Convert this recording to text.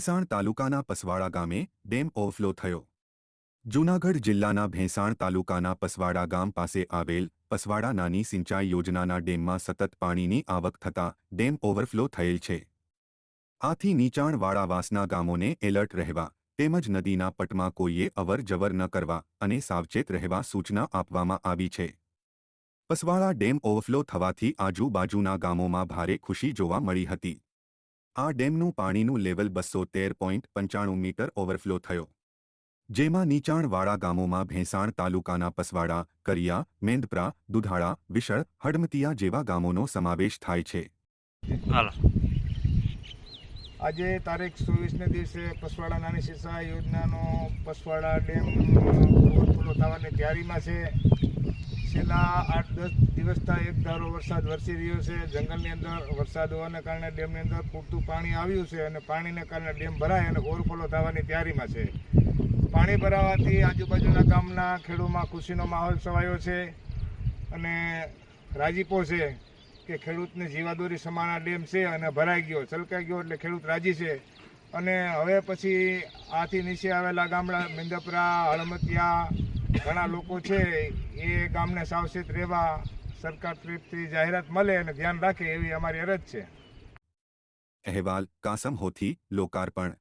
ભેંસાણ તાલુકાના પસવાડા ગામે dam overflow થયો. જૂનાગઢ જિલ્લાના ભેંસાણ તાલુકાના પસવાડા ગામ પાસે આવેલ પસવાડા નાની સિંચાઈ યોજનાના ડેમમાં સતત પાણીની આવક થતાં ડેમ ઓવરફ્લો થયેલ છે. આથી નીચાણવાળા વાસના ગામોને એલર્ટ રહેવા તેમજ નદીના પટમાં કોઈએ અવર જવર ન કરવા અને સાવચેત રહેવા સૂચના આપવામાં આવી છે. પસવાડા ડેમ ઓવરફ્લો થવાથી આજુબાજુના ગામોમાં ભારે ખુશી જોવા મળી હતી. આ ડેમનું પાણીનું લેવલ બસો તેર પોઈન્ટ પંચાણું મીટર ઓવરફ્લો થયો. જેમાં નીચાણવાળા ગામોમાં ભેંસાણ તાલુકાના પસવાડા કરિયા મેંદપરા દુધાળા વિશળ હડમતિયા જેવા ગામોનો સમાવેશ થાય છે. આજે તારીખ ચોવીસને દિવસે પસવાડા નાની સિંચાઈ યોજનાનો પસવાડા ડેમ ઓવરફ્લો થવાની તૈયારીમાં છે. છેલ્લા આઠ દસ દિવસથી એક ધારો વરસાદ વરસી રહ્યો છે, જંગલની અંદર વરસાદ હોવાને કારણે ડેમની અંદર પૂરતું પાણી આવ્યું છે અને પાણીને કારણે ડેમ ભરાય અને ઓવરફ્લો થવાની તૈયારીમાં છે. પાણી ભરાવાથી આજુબાજુના ગામના ખેડૂમાં ખુશીનો માહોલ છવાયો છે અને રાજીપો છે કે ખેડૂતને જીવાદોરી સમાના ડેમ છે અને ભરાઈ ગયો, છલકાઈ ગયો એટલે ખેડૂત રાજી છે. અને હવે પછી આથી નીચે આવેલા ગામડા મિંદપરા, હળમતિયા ઘણા લોકો છે, એ ગામને સાવચેત રહેવા સરકાર તરફથી જાહેરાત મળે અને ધ્યાન રાખે એવી અમારી અરજ છે. અહેવાલ, કાસમ હોથી, લોકાર્પણ.